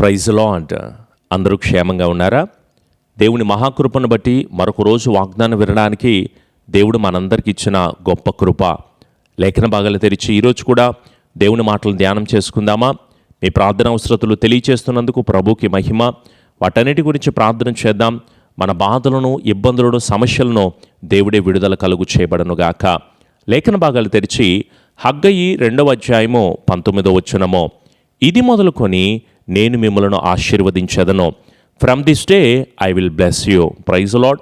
Praise lord అందరూ క్షేమంగా ఉన్నారా? దేవుని మహాకృపను బట్టి మరొక రోజు వాగ్దానం వినడానికి దేవుడు మనందరికి ఇచ్చిన గొప్ప కృప. లేఖన భాగాలు తెరిచి ఈరోజు కూడా దేవుని మాటలు ధ్యానం చేసుకుందామా? మీ ప్రార్థన అవసరతలు తెలియచేస్తున్నందుకు ప్రభుకి మహిమ. వాటన్నిటి గురించి ప్రార్థన చేద్దాం. మన బాధలను ఇబ్బందులను సమస్యలను దేవుడే విడుదల కలుగు చేయబడనుగాక లేఖన భాగాలు తెరిచి హగ్గయి రెండవ అధ్యాయము పంతొమ్మిదో వచ్చునమో ఇది మొదలుకొని నేను మిమ్మలను ఆశీర్వదించదను. From this day I will bless you praise Lord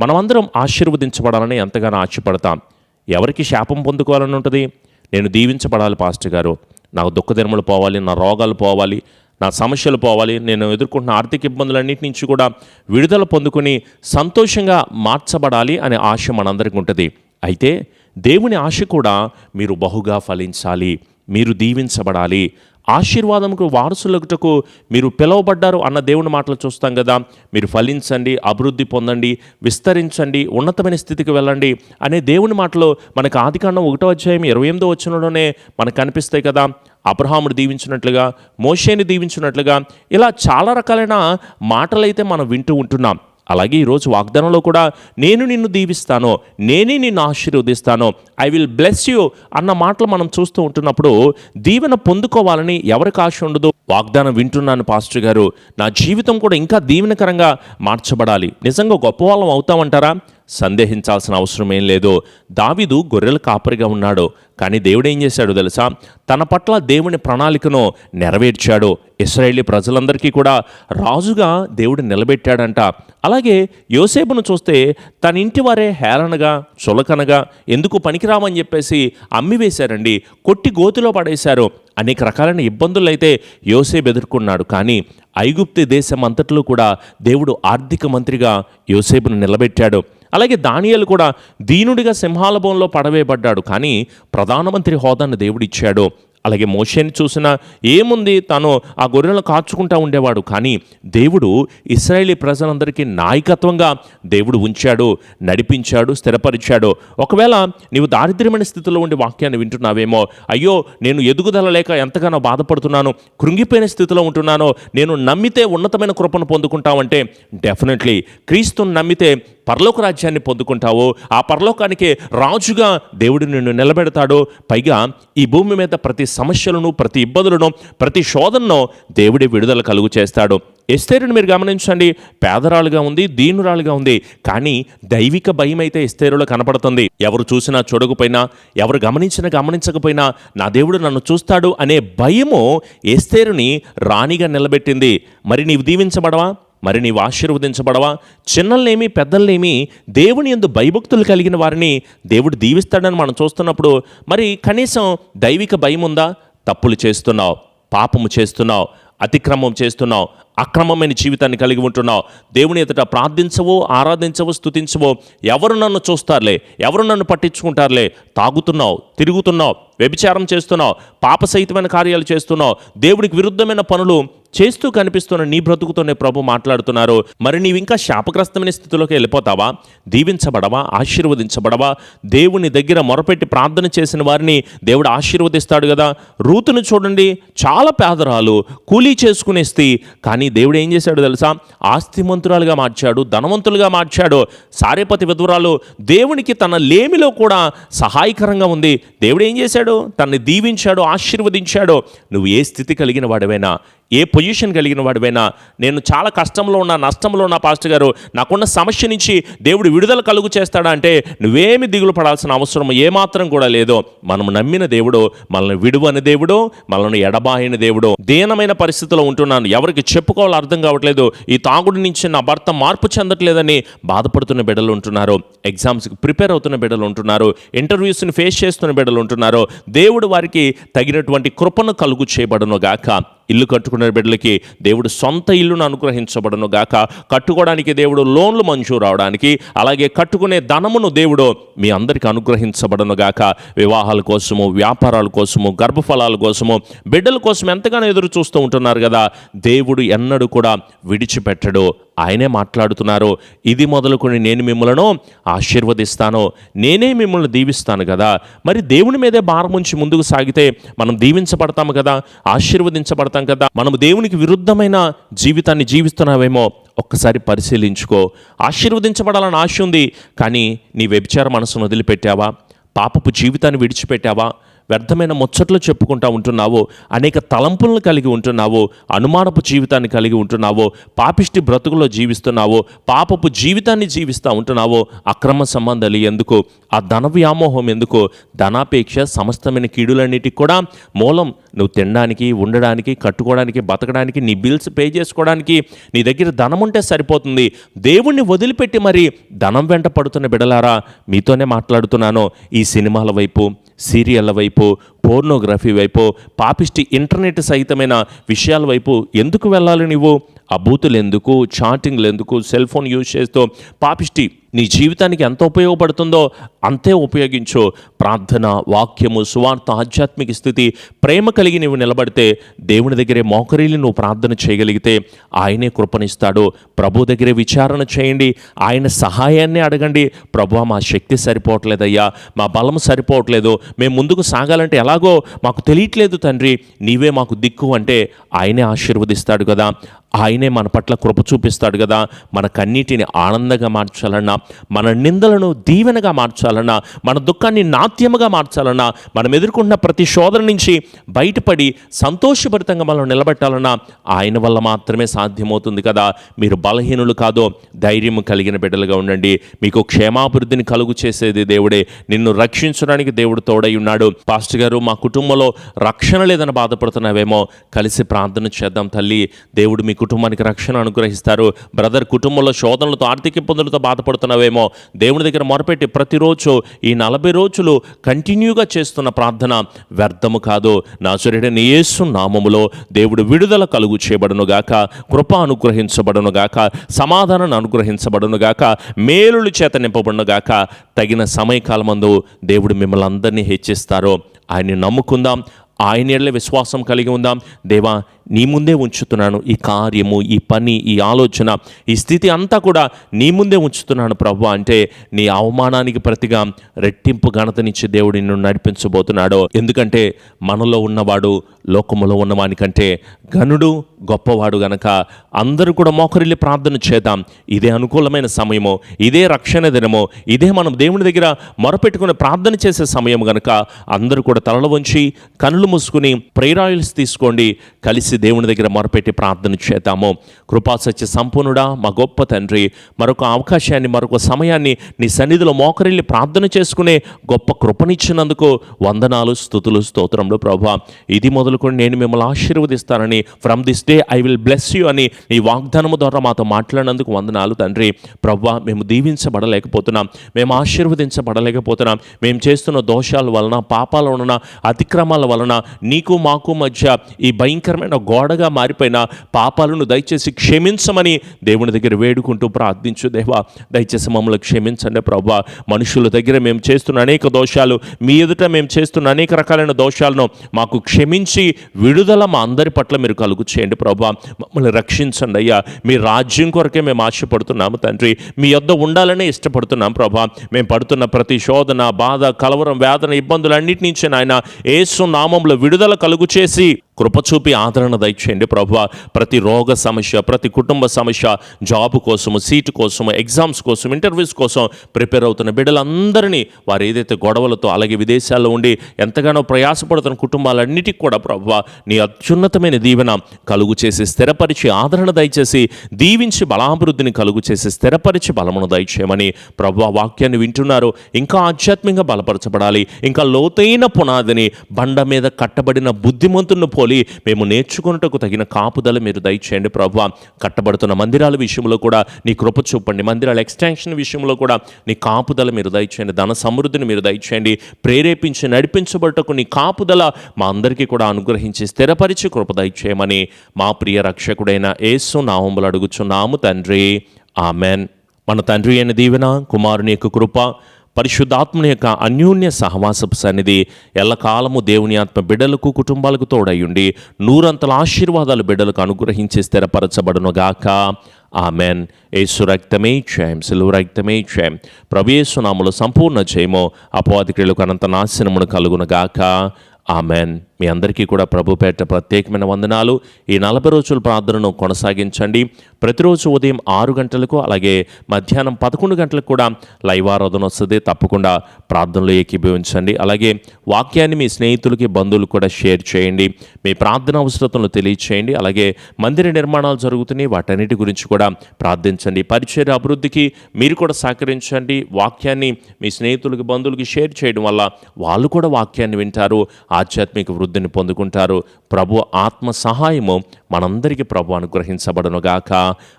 మనమందరం ఆశీర్వదించబడాలని ఎంతగానో ఆశపడతాం. ఎవరికి శాపం పొందుకోవాలని ఉంటుంది? నేను దీవించబడాలి పాస్టర్ గారు. నాకు దుఃఖదినములు పోవాలి నా రోగాలు పోవాలి నా సమస్యలు పోవాలి నేను ఎదుర్కొంటున్న ఆర్థిక ఇబ్బందులన్నిటి నుంచి కూడా విడుదల పొందుకుని సంతోషంగా మార్చబడాలి అనే ఆశ మనందరికీ ఉంటుంది. అయితే దేవుని ఆశ కూడా మీరు బహుగా ఫలించాలి. మీరు దీవించబడాలి. ఆశీర్వాదముకు వారసులకుటకు మీరు పిలువబడ్డారు అన్న దేవుని మాటలు చూస్తాం కదా. మీరు ఫలించండి అభివృద్ధి పొందండి విస్తరించండి ఉన్నతమైన స్థితికి వెళ్ళండి అనే దేవుని మాటలు మనకు ఆదికాండం ఒకటో అధ్యాయం ఇరవై ఎనిమిదో వచ్చినలోనే మనకు కనిపిస్తాయి కదా. అబ్రహాముడు దీవించినట్లుగా మోషేని దీవించినట్లుగా ఇలా చాలా రకాలైన మాటలైతే మనం వింటూ ఉంటున్నాం. అలాగే ఈరోజు వాగ్దానంలో కూడా నేను నిన్ను దీవిస్తాను నేనే నిన్ను ఆశీర్వదిస్తాను ఐ విల్ బ్లెస్ యూ అన్న మాటలు మనం చూస్తూ ఉంటున్నప్పుడు దీవెన పొందుకోవాలని ఎవరికి ఆశ ఉండదు? వాగ్దానం వింటున్నాను పాస్టర్ గారు. నా జీవితం కూడా ఇంకా దీవెనకరంగా మార్చబడాలి. నిజంగా గొప్పవాళ్ళం అవుతామంటారా? సందేహించాల్సిన అవసరం ఏం లేదు. దావిదు గొర్రెల కాపరిగా ఉన్నాడు. కానీ దేవుడు ఏం చేశాడు తెలుసా? తన పట్ల దేవుని ప్రణాళికను నెరవేర్చాడు. ఇస్రాయేలీ ప్రజలందరికీ కూడా రాజుగా దేవుడు నిలబెట్టాడంట. అలాగే యోసేపును చూస్తే తన ఇంటి వారే హేళనగా చులకనగా ఎందుకు పనికిరామని చెప్పేసి అమ్మివేశారండి. కొట్టి గోతిలో పడేశారు. అనేక రకాలైన ఇబ్బందులు అయితే యోసేపు ఎదుర్కొన్నాడు. కానీ ఐగుప్తి దేశం అంతట్లో కూడా దేవుడు ఆర్థిక మంత్రిగా యోసేపును నిలబెట్టాడు. అలాగే దానియలు కూడా దీనుడిగా సింహాలభవంలో పడవేయబడ్డాడు. కానీ ప్రధానమంత్రి హోదాను దేవుడిచ్చాడు. అలాగే మోషేని చూసినా ఏముంది? తను ఆ గొర్రెలను కాచుకుంటా ఉండేవాడు. కానీ దేవుడు ఇస్రాయేలీ ప్రజలందరికీ నాయకత్వంగా దేవుడు ఉంచాడు నడిపించాడు స్థిరపరిచాడు. ఒకవేళ నీవు దారిద్ర్యమైన స్థితిలో ఉండి వాక్యాన్ని వింటున్నావేమో అయ్యో నేను ఎదుగుదల లేక ఎంతగానో బాధపడుతున్నాను కృంగిపోయిన స్థితిలో ఉంటున్నానో నేను నమ్మితే ఉన్నతమైన కృపను పొందుకుంటామంటే డెఫినెట్లీ క్రీస్తుని నమ్మితే పరలోక రాజ్యాన్ని పొందుకుంటావో ఆ పరలోకానికే రాజుగా దేవుడు నిన్ను నిలబెడతాడు పైగా ఈ భూమి మీద ప్రతి సమస్యలను ప్రతి ఇబ్బందులను ప్రతి శోధనను దేవుడి విడుదల కలుగు చేస్తాడు. ఎస్తేరుని మీరు గమనించండి. పేదరాలుగా ఉంది దీనురాలుగా ఉంది కానీ దైవిక భయం అయితే ఎస్తేరులో కనపడుతుంది. ఎవరు చూసినా చూడకపోయినా ఎవరు గమనించినా గమనించకపోయినా నా దేవుడు నన్ను చూస్తాడు అనే భయము ఎస్తేరుని రాణిగా నిలబెట్టింది. మరి నీవు దీవించబడవా? మరి నీవు ఆశీర్వదించబడవా? చిన్నల్నేమి పెద్దల్నేమి దేవుని ఎందు భయభక్తులు కలిగిన వారిని దేవుడు దీవిస్తాడని మనం చూస్తున్నప్పుడు మరి కనీసం దైవిక భయం ఉందా తప్పులు చేస్తున్నావు పాపము చేస్తున్నావు అతిక్రమం చేస్తున్నావు అక్రమమైన జీవితాన్ని కలిగి ఉంటున్నావు. దేవుని ఎదుట ప్రార్థించవో ఆరాధించవో స్థుతించవో ఎవరు నన్ను చూస్తారులే? ఎవరు నన్ను పట్టించుకుంటారులే? తాగుతున్నావు తిరుగుతున్నావు వ్యభిచారం చేస్తున్నావు పాపసహితమైన కార్యాలు చేస్తున్నావు. దేవుడికి విరుద్ధమైన పనులు చేస్తూ కనిపిస్తున్న నీ బ్రతుకుతోనే ప్రభు మాట్లాడుతున్నారు. మరి నీవు ఇంకా శాపగ్రస్తమైన స్థితిలోకి వెళ్ళిపోతావా? దీవించబడవా? ఆశీర్వదించబడవా? దేవుని దగ్గర మొరపెట్టి ప్రార్థన చేసిన వారిని దేవుడు ఆశీర్వదిస్తాడు కదా? రూతును చూడండి చాలా పేదరాలు కూలీ చేసుకునే స్థితి కానీ దేవుడు ఏం చేశాడు తెలుసా? ఆస్తిమంతురాలుగా మార్చాడు ధనవంతులుగా మార్చాడు. సారేపతి విధురాలు దేవునికి తన లేమిలో కూడా సహాయకరంగా ఉంది. దేవుడు ఏం చేశాడు? తనని దీవించాడు ఆశీర్వదించాడు. నువ్వు ఏ స్థితి కలిగిన వాడవైనా ఏ పొజిషన్ కలిగిన వాడివైనా నేను చాలా కష్టంలో ఉన్నా నష్టంలో ఉన్న పాస్టర్ గారు నాకున్న సమస్య నుంచి దేవుడు విడుదల కలుగు చేస్తాడా అంటే నువ్వేమి దిగులు పడాల్సిన అవసరం ఏమాత్రం కూడా లేదు. మనం నమ్మిన దేవుడు మనల్ని విడువని దేవుడు మనల్ని ఎడబాయిన దేవుడు. దీనమైన పరిస్థితిలో ఉంటున్నాను. ఎవరికి చెప్పుకోవాలో అర్థం కావట్లేదు. ఈ తాగుడు నుంచి నా భర్త మార్పు చెందట్లేదని బాధపడుతున్న బిడ్డలు ఉంటున్నారు. ఎగ్జామ్స్కి ప్రిపేర్ అవుతున్న బిడ్డలు ఉంటున్నారు. ఇంటర్వ్యూస్ని ఫేస్ చేస్తున్న బిడ్డలు ఉంటున్నారు. దేవుడు వారికి తగినటువంటి కృపను కలుగు చేయబడను గాక. ఇల్లు కట్టుకునే బిడ్డలకి దేవుడు సొంత ఇల్లును అనుగ్రహించబడను గాక. కట్టుకోవడానికి దేవుడు లోన్లు మంజూరు అవడానికి అలాగే కట్టుకునే ధనమును దేవుడు మీ అందరికీ అనుగ్రహించబడను గాక. వివాహాల కోసము వ్యాపారాల కోసము గర్భఫలాల కోసము బిడ్డల కోసం ఎంతగానో ఎదురు చూస్తూ ఉంటున్నారు కదా. దేవుడు ఎన్నడూ కూడా విడిచిపెట్టడు. ఆయనే మాట్లాడుతున్నారు ఇది మొదలుకొని నేను మిమ్మలను ఆశీర్వదిస్తాను. నేనే మిమ్మల్ని దీవిస్తాను కదా మరి దేవుని మీదే భారం ఉంచి ముందుకు సాగితే మనం దీవించబడతాము కదా ఆశీర్వదించబడతాం కదా మనం దేవునికి విరుద్ధమైన జీవితాన్ని జీవిస్తున్నావేమో ఒక్కసారి పరిశీలించుకో. ఆశీర్వదించబడాలని ఆశ ఉంది కానీ నీ వ్యభిచార మనసును వదిలిపెట్టావా? పాపపు జీవితాన్ని విడిచిపెట్టావా? వ్యర్థమైన ముచ్చట్లు చెప్పుకుంటా ఉంటున్నావో అనేక తలంపులను కలిగి ఉంటున్నావో అనుమానపు జీవితాన్ని కలిగి ఉంటున్నావో పాపిష్టి బ్రతుకులో జీవిస్తున్నావో పాపపు జీవితాన్ని జీవిస్తూ ఉంటున్నావో అక్రమ సంబంధాలు ఎందుకు ఆ ధన వ్యామోహం ఎందుకు ధనాపేక్ష సమస్తమైన కీడులన్నిటికి కూడా మూలం. నువ్వు తినడానికి ఉండడానికి కట్టుకోవడానికి బతకడానికి నీ బిల్స్ పే చేసుకోవడానికి నీ దగ్గర ధనం ఉంటే సరిపోతుంది. దేవుణ్ణి వదిలిపెట్టి మరి ధనం వెంట పడుతున్న బిడలారా మీతోనే మాట్లాడుతున్నాను. ఈ సినిమాల వైపు సీరియళ్ళ వైపు పోర్నోగ్రఫీ వైపు పాపిష్టి ఇంటర్నెట్ సహితమైన విషయాల వైపు ఎందుకు వెళ్ళాలి నువ్వు? ఆ బూతులు ఎందుకు చాటింగ్లు ఎందుకు సెల్ ఫోన్ యూజ్ చేస్తూ పాపిష్టి నీ జీవితానికి ఎంత ఉపయోగపడుతుందో అంతే ఉపయోగించు. ప్రార్థన వాక్యము సువార్త ఆధ్యాత్మిక స్థితి ప్రేమ కలిగి నువ్వు నిలబడితే దేవుని దగ్గరే మోకరీలు నువ్వు ప్రార్థన చేయగలిగితే ఆయనే కృపనిస్తాడు. ప్రభు దగ్గరే విచారణ చేయండి. ఆయన సహాయాన్ని అడగండి. ప్రభు మా శక్తి సరిపోవట్లేదయ్యా. మా బలం సరిపోవట్లేదు. మేము ముందుకు సాగాలంటే ఎలాగో మాకు తెలియట్లేదు తండ్రి. నీవే మాకు దిక్కు అంటే ఆయనే ఆశీర్వదిస్తాడు కదా. ఆయనే మన పట్ల కృప చూపిస్తాడు కదా. మన కన్నీటిని ఆనందంగా మార్చాలన్నా మన నిందలను దీవెనగా మార్చాలన్నా మన దుఃఖాన్ని నాట్యముగా మార్చాలన్నా మనం ఎదుర్కొంటున్న ప్రతి శోధన నుంచి బయటపడి సంతోషభరితంగా మనం నిలబెట్టాలన్నా ఆయన వల్ల మాత్రమే సాధ్యమవుతుంది కదా. మీరు బలహీనులు కాదో ధైర్యం కలిగిన బిడ్డలుగా ఉండండి. మీకు క్షేమాభివృద్ధిని కలుగు చేసేది దేవుడే. నిన్ను రక్షించడానికి దేవుడు తోడై ఉన్నాడు. పాస్టర్ గారు మా కుటుంబంలో రక్షణ లేదని బాధపడుతున్నావేమో. కలిసి ప్రార్థన చేద్దాం తల్లి. దేవుడు మీ కుటుంబానికి రక్షణ అనుగ్రహిస్తారు. బ్రదర్ కుటుంబంలో శోధనలతో ఆర్థిక ఇబ్బందులతో చేస్తున్నావేమో. దేవుని దగ్గర మొరపెట్టి ప్రతిరోజు ఈ నలభై రోజులు కంటిన్యూగా చేస్తున్న ప్రార్థన వ్యర్థము కాదు. నాచురేడని యేసు నామములో దేవుడు విడుదల కలుగు చేయబడునుగాక కృప అనుగ్రహించబడునుగాక సమాధానం అనుగ్రహించబడునుగాక మేలుల చేత నింపబడునుగాక తగిన సమయకాలమందు దేవుడు మిమ్మల్ని అందరినీ హెచ్చిస్తారు. ఆయన్ని నమ్ముకుందాం. ఆయన విశ్వాసం కలిగి ఉందాం. దేవా నీ ముందే ఉంచుతున్నాను ఈ కార్యము ఈ పని ఈ ఆలోచన ఈ స్థితి అంతా కూడా నీ ముందే ఉంచుతున్నాను ప్రభు. అంటే నీ అవమానానికి ప్రతిగా రెట్టింపు ఘనతనిచ్చి దేవుడు నిన్ను నడిపించబోతున్నాడు. ఎందుకంటే మనలో ఉన్నవాడు లోకములో ఉన్నవానికంటే ఘనుడు గొప్పవాడు గనక అందరూ కూడా మోకరిల్లి ప్రార్థన చేద్దాం. ఇదే అనుకూలమైన సమయము ఇదే రక్షణ దినము ఇదే మనం దేవుని దగ్గర మొరపెట్టుకుని ప్రార్థన చేసే సమయం గనక అందరూ కూడా తలలు వంచి కనులు మూసుకుని ప్రేరాయిల్స్ తీసుకోండి. కలిసి దేవుని దగ్గర మొరపెట్టి ప్రార్థన చేద్దాము. కృపాసత్య సంపూర్ణుడా మా గొప్ప తండ్రి మరొక అవకాశాన్ని మరొక సమయాన్ని నీ సన్నిధిలో మోకరిల్లి ప్రార్థన చేసుకునే గొప్ప కృపనిచ్చినందుకు వందనాలు స్థుతులు స్తోత్రంలో ప్రభా. ఇది మొదలుకొని నేను మిమ్మల్ని ఆశీర్వదిస్తానని from this day I will bless you అని నీ వాగ్దానము ద్వారా మాతో మాట్లాడినందుకు వందనాలు తండ్రి. ప్రవ్వా మేము దీవించబడలేకపోతున్నాం. మేము ఆశీర్వదించబడలేకపోతున్నాం. మేము చేస్తున్న దోషాల వలన పాపాల వలన అతిక్రమాల వలన నీకు మాకు మధ్య ఈ భయంకరమైన గోడగా మారిపోయిన పాపాలను దయచేసి క్షమించమని దేవుని దగ్గర వేడుకుంటూ ప్రార్థించు దేవా. దయచేసి మమ్మల్ని క్షమించండి ప్రభా. మనుషుల దగ్గర మేము చేస్తున్న అనేక దోషాలు మీ ఎదుట మేము చేస్తున్న అనేక రకాలైన దోషాలను మాకు క్షమించి విడుదల మా అందరి పట్ల మీరు కలుగు చేయండి ప్రభా. మమ్మల్ని రక్షించండి అయ్యా. మీ రాజ్యం కొరకే మేము ఆశపడుతున్నాము తండ్రి. మీ యొద్ద ఉండాలనే ఇష్టపడుతున్నాం ప్రభా. మేము పడుతున్న ప్రతి శోధన బాధ కలవరం వేదన ఇబ్బందులన్నిటి నుంచి నాయన ఏసు నామంలో విడుదల కలుగు చేసి కృపచూపి ఆదరణ దయచేయండి ప్రభు. ప్రతి రోగ సమస్య ప్రతి కుటుంబ సమస్య జాబ్ కోసము సీటు కోసము ఎగ్జామ్స్ కోసం ఇంటర్వ్యూస్ కోసం ప్రిపేర్ అవుతున్న బిడ్డలందరినీ వారు ఏదైతే గొడవలతో అలాగే విదేశాల్లో ఉండి ఎంతగానో ప్రయాసపడుతున్న కుటుంబాలన్నిటికీ కూడా ప్రభు నీ అత్యున్నతమైన దీవెన కలుగు చేసి స్థిరపరిచి ఆదరణ దయచేసి దీవించి బలాభివృద్ధిని కలుగు చేసి స్థిరపరిచి బలమును దయచేయమని ప్రభు వాక్యాన్ని వింటున్నారు. ఇంకా ఆధ్యాత్మికంగా బలపరచబడాలి. ఇంకా లోతైన పునాదిని బండ మీద కట్టబడిన బుద్ధిమంతులను పోలి మేము నేర్చుకున్నటకు తగిన కాపుదల మీరు దయచేయండి ప్రభు కట్టబడుతున్న మందిరాల విషయంలో కూడా నీ కృప చూపండి. మందిరాల ఎక్స్టెన్షన్ విషయంలో కూడా నీ కాపుదల మీరు దయచేయండి. ధన సమృద్ధిని మీరు దయచేయండి. ప్రేరేపించి నడిపించబడటకు నీ కాపుదల మా అందరికీ కూడా అనుగ్రహించి స్థిరపరిచి కృప దయచేయమని మా ప్రియ రక్షకుడైన ఏసు నామములు అడుగుచున్నాము తండ్రి. ఆమెన్. మన తండ్రి అయిన దీవెన కుమారుని యొక్క కృప పరిశుద్ధాత్మని యొక్క అన్యోన్య సహవాసపు సన్నిధి ఎల్లకాలము దేవుని ఆత్మ బిడ్డలకు కుటుంబాలకు తోడయుండి నూరంతల ఆశీర్వాదాలు బిడ్డలకు అనుగ్రహించి స్థిరపరచబడునుగాక. ఆమెన్. యేసు రక్తమే క్షయం సిలువ రక్తమే క్షయం. ప్రవేశనాములు సంపూర్ణ జయము అపవాది క్రియలకు అనంత నాశనమును కలుగునుగాక. ఆమెన్. మీ అందరికీ కూడా ప్రభుపేట ప్రత్యేకమైన వందనాలు. ఈ నలభై రోజుల ప్రార్థనను కొనసాగించండి. ప్రతిరోజు ఉదయం ఆరు గంటలకు అలాగే మధ్యాహ్నం పదకొండు గంటలకు కూడా లైవ్ ఆరాధన వస్తుంది. తప్పకుండా ప్రార్థనలో ఏకీభవించండి. అలాగే వాక్యాన్ని మీ స్నేహితులకి బంధువులకు కూడా షేర్ చేయండి. మీ ప్రార్థన అవసరతలను తెలియచేయండి. అలాగే మందిర నిర్మాణాలు జరుగుతున్నాయి. వాటన్నిటి గురించి కూడా ప్రార్థించండి. పరిచయ అభివృద్ధికి మీరు కూడా సహకరించండి. వాక్యాన్ని మీ స్నేహితులకి బంధువులకి షేర్ చేయడం వల్ల వాళ్ళు కూడా వాక్యాన్ని వింటారు. ఆధ్యాత్మిక వృద్ధిని పొందుకుంటారు. ప్రభు ఆత్మ సహాయము మనందరికీ ప్రభు అనుగ్రహించబడనుగాక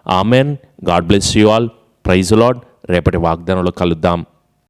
amen. God bless you all. Praise Lord రేపటి వాగ్దానంలో కలుద్దాం.